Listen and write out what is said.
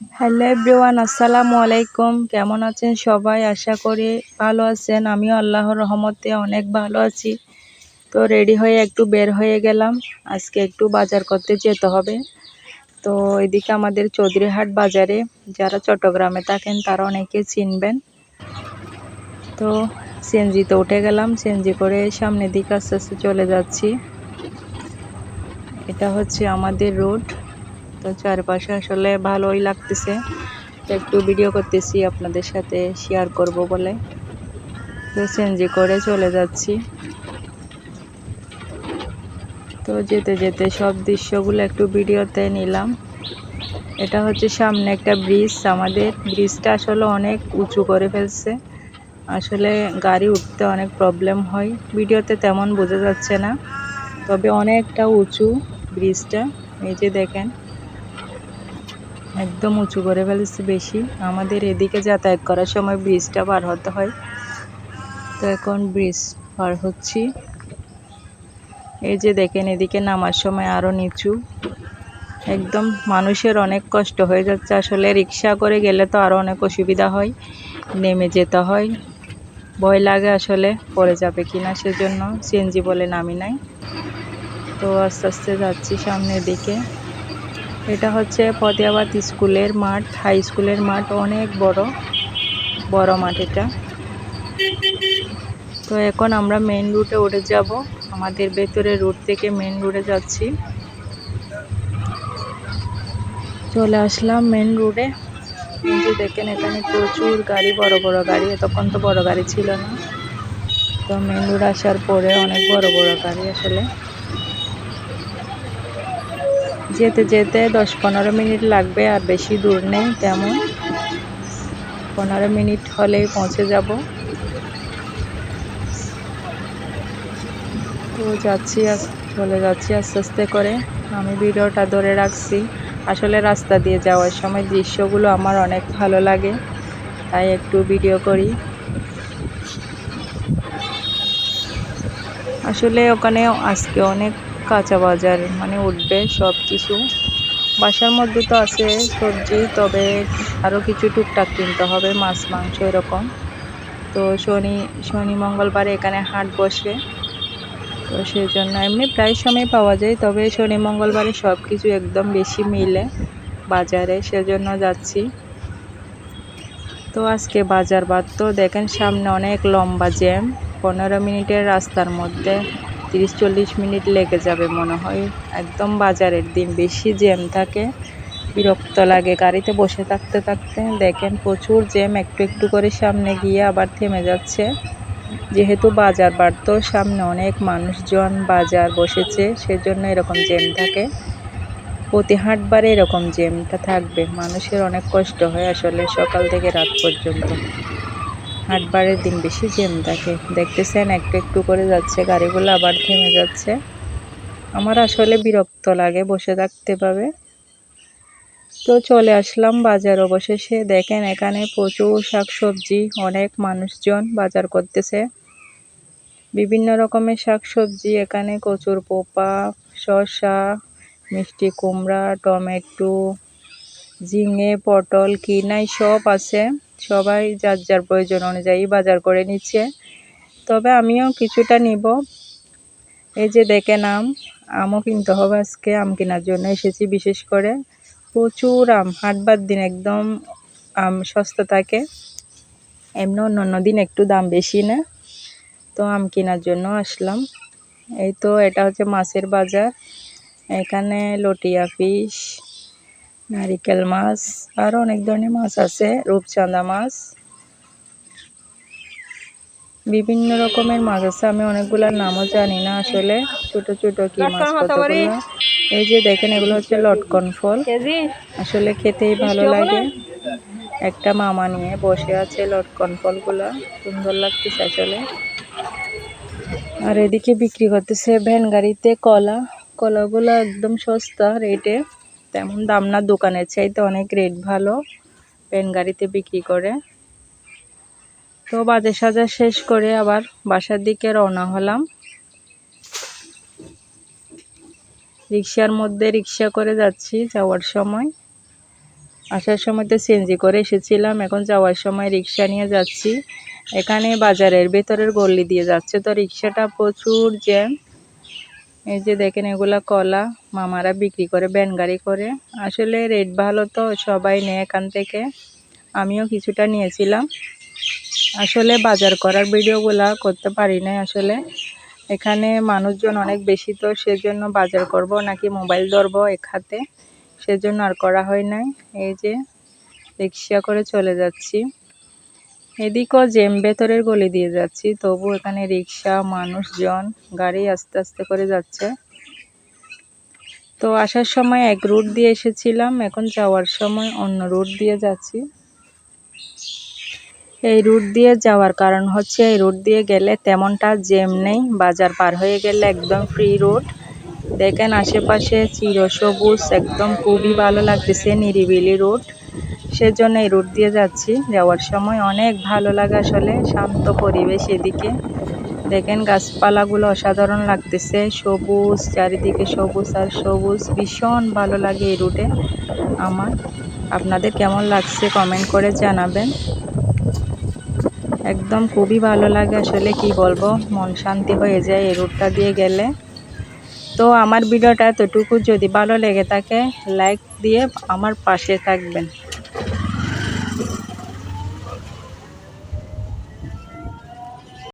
Hello everyone, আসসালামু আলাইকুম। কেমন আছেন সবাই? আশা করি ভালো আছেন। আমিও আল্লাহর রহমতে অনেক ভালো আছি। তো রেডি হয়ে একটু বের হয়ে গেলাম। আজকে একটু বাজার করতে যেতে হবে। তো এদিকে আমাদের চৌধুরীহাট বাজারে যারা চট্টগ্রামে থাকেন, তারা অনেকে চিনবেন। তো সিএনজিতে উঠে গেলাম। সিএনজি করে সামনের দিকে আস্তে আস্তে চলে যাচ্ছি। এটা হচ্ছে আমাদের রোড। তো চারপাশে আসলে ভালোই লাগতেছে। তো একটু ভিডিও করতেছি আপনাদের সাথে শেয়ার করব বলে। তো চেঞ্জি করে চলে যাচ্ছি। তো যেতে যেতে সব দৃশ্যগুলো একটু ভিডিওতে নিলাম। এটা হচ্ছে সামনে একটা ব্রিজ আমাদের। ব্রিজটা আসলে অনেক উঁচু করে ফেলছে। আসলে গাড়ি উঠতে অনেক প্রবলেম হয়। ভিডিওতে তেমন বোঝা যাচ্ছে না। তবে অনেকটা উঁচু ব্রিজটা এই যে দেখেন। একদম উঁচু করে ফেলেছে বেশি। আমাদের এদিকে যাতায়াত করার সময় ব্রিজটা পার হতে হয়। তো এখন ব্রিজ পার হচ্ছি। এই যে দেখেন, এদিকে নামার সময় আরও নিচু। একদম মানুষের অনেক কষ্ট হয়ে যাচ্ছে। আসলে রিক্সা করে গেলে তো আরও অনেক অসুবিধা হয়, নেমে যেতে হয়। ভয় লাগে আসলে পড়ে যাবে কিনা, সেজন্য সিএনজি বলে নামি নাই। তো আস্তে আস্তে যাচ্ছি সামনের দিকে। এটা হচ্ছে ফতেয়াবাদ স্কুলের মাঠ, হাই স্কুলের মাঠ, অনেক বড় বড় মাঠ এটা। তো এখন আমরা মেন রুটে উঠে যাব। আমাদের ভেতরে রুট থেকে মেন রুটে যাচ্ছি। চলে আসলাম মেন রোডে যে দেখেন, এখানে প্রচুর গাড়ি, বড় বড় গাড়ি। তখন তো বড় গাড়ি ছিল না। তো মেন রোড আসার পরে অনেক বড় বড় গাড়ি আসলে। যেতে যেতে দশ পনেরো মিনিট লাগবে আর বেশি দূর নেই তেমন। পনেরো মিনিট হলেই পৌঁছে যাব। তো যাচ্ছি চলে যাচ্ছি আস্তে আস্তে করে। আমি ভিডিওটা ধরে রাখছি। আসলে রাস্তা দিয়ে যাওয়ার সময় দৃশ্যগুলো আমার অনেক ভালো লাগে, তাই একটু ভিডিও করি। আসলে ওখানে আজকে অনেক কাঁচা বাজার মানে উঠবে সব কিছু। বাসার মধ্যে তো আছে সবজি, তবে আরও কিছু টুকটাক কিনতে হবে, মাছ, মাংস এরকম। তো শনি শনি, মঙ্গলবারে এখানে হাট বসে। তো সেই জন্য এমনি প্রায় সময় পাওয়া যায়, তবে শনি, মঙ্গলবারে সব কিছু একদম বেশি মিলে বাজারে, সেজন্য যাচ্ছি। তো আজকে বাজার বাদ, তো দেখেন সামনে অনেক লম্বা জ্যাম, পনেরো মিনিটের রাস্তার মধ্যে। তিরিশ চল্লিশ মিনিট লেগে যাবে মনে হয়। একদম বাজারের দিন, বেশি জ্যাম থাকে, বিরক্ত লাগে। গাড়িতে বসে থাকতে থাকতে দেখেন প্রচুর জ্যাম, একটু একটু করে সামনে গিয়ে আবার থেমে যাচ্ছে। যেহেতু বাজার বাড়তো, সামনে অনেক মানুষজন বাজার বসেছে, সেজন্য এরকম জ্যাম থাকে। প্রতি হাটবারে এরকম জ্যামটা থাকবে। মানুষের অনেক কষ্ট হয় আসলে সকাল থেকে রাত পর্যন্ত। হাটবারের দিন বেশি জ্যাম থাকে দেখতেছেন, একটু একটু করে যাচ্ছে, গাড়িগুলো আবার থেমে যাচ্ছে। আমার আসলে বিরক্ত লাগে বসে থাকতে পাবে। তো চলে আসলাম বাজার অবশেষে। দেখেন, এখানে প্রচুর শাকসবজি, অনেক মানুষজন বাজার করতেছে। বিভিন্ন রকমের শাকসবজি, এখানে কচুর পোপা, শসা, মিষ্টি কুমড়া, টমেটো ঝিঙে, পটল কিনাই সব আছে। সবাই যার যার প্রয়োজন অনুযায়ী বাজার করে নিচ্ছে। তবে আমিও কিছুটা নিব। এই যে দেখেন আম, আমও কিনতে হবে আজকে, আম কেনার জন্য এসেছি বিশেষ করে। প্রচুর আম, হাটবার দিন একদম আম সস্তা থাকে। এমনি অন্য অন্য দিন একটু দাম বেশি না। তো আম কেনার জন্য আসলাম। এই তো, এটা হচ্ছে মাছের বাজার। এখানে লটিয়া ফিশ নারিকেল মাছ আরও অনেক ধরনের মাছ আছে রূপচাঁদা মাছ। বিভিন্ন রকমের মাছ আছে আমি অনেকগুলোর নামও জানি না আসলে ছোট ছোট কি মাছ কতগুলো। এই যে দেখেন এগুলো হচ্ছে লটকন ফল। আসলে খেতেই ভালো লাগে। একটা মামা নিয়ে বসে আছে লটকন ফলগুলো সুন্দর লাগতেছে আসলে। আর এদিকে বিক্রি করতেছে ভ্যান গাড়িতে কলা। কলাগুলো একদম সস্তা রেটে। তেমন দাম না, দোকানের চাইতে অনেক রেট ভালো। ভ্যান গাড়িতে বিক্রি করে। তো বাজার সাজার শেষ করে আবার বাসার দিকে রওনা হলাম। রিক্সার মধ্যে রিক্সা করে যাচ্ছি যাওয়ার সময়। আসার সময় তো সিএনজি করে এসেছিলাম, এখন যাওয়ার সময় রিক্সা নিয়ে যাচ্ছি। এখানে বাজারের ভেতরের গল্লি দিয়ে যাচ্ছে, তো রিক্সাটা প্রচুর জ্যাম এই যে দেখেন, এগুলা কলা মামারা বিক্রি করে ব্যান গাড়ি করে। আসলে রেট ভালো তো, সবাই নেয় এখান থেকে। আমিও কিছুটা নিয়েছিলাম। আসলে বাজার করার ভিডিওগুলা করতে পারি না আসলে। এখানে মানুষজন অনেক বেশি তো, সেজন্য বাজার করব নাকি মোবাইল ধরবো এক হাতে? সেজন্য আর করা হয় নাই। এই যে রিক্সা করে চলে যাচ্ছি। এদিকেও জেম ভেতরের গলি দিয়ে যাচ্ছি, তবু এখানে রিক্সা, মানুষজন, গাড়ি আস্তে আস্তে করে যাচ্ছে। তো আসার সময় এক রুট দিয়ে এসেছিলাম, এখন যাওয়ার সময় অন্য রুট দিয়ে যাচ্ছি। এই রুট দিয়ে যাওয়ার কারণ হচ্ছে, এই রুট দিয়ে গেলে তেমনটা জ্যাম নেই, বাজার পার হয়ে গেলে একদম ফ্রি রুট দেখেন আশেপাশে চিরসবুজ, একদম খুবই ভালো লাগতেছে নিরিবিলি রুট সেজন্য এই রুট দিয়ে যাচ্ছি। যাওয়ার সময় অনেক ভালো লাগে আসলে, শান্ত পরিবেশ এদিকে। দেখেন গাছপালাগুলো অসাধারণ লাগতেছে, সবুজ, চারিদিকে সবুজ আর সবুজ। ভীষণ ভালো লাগে এই রুটে আমার। আপনাদের কেমন লাগছে কমেন্ট করে জানাবেন। একদম খুবই ভালো লাগে আসলে, কি বলব? মন শান্তি হয়ে যায় এই রুটটা দিয়ে গেলে। তো আমার ভিডিওটা এতটুকু। যদি ভালো লেগে থাকে লাইক দিয়ে আমার পাশে থাকবেন।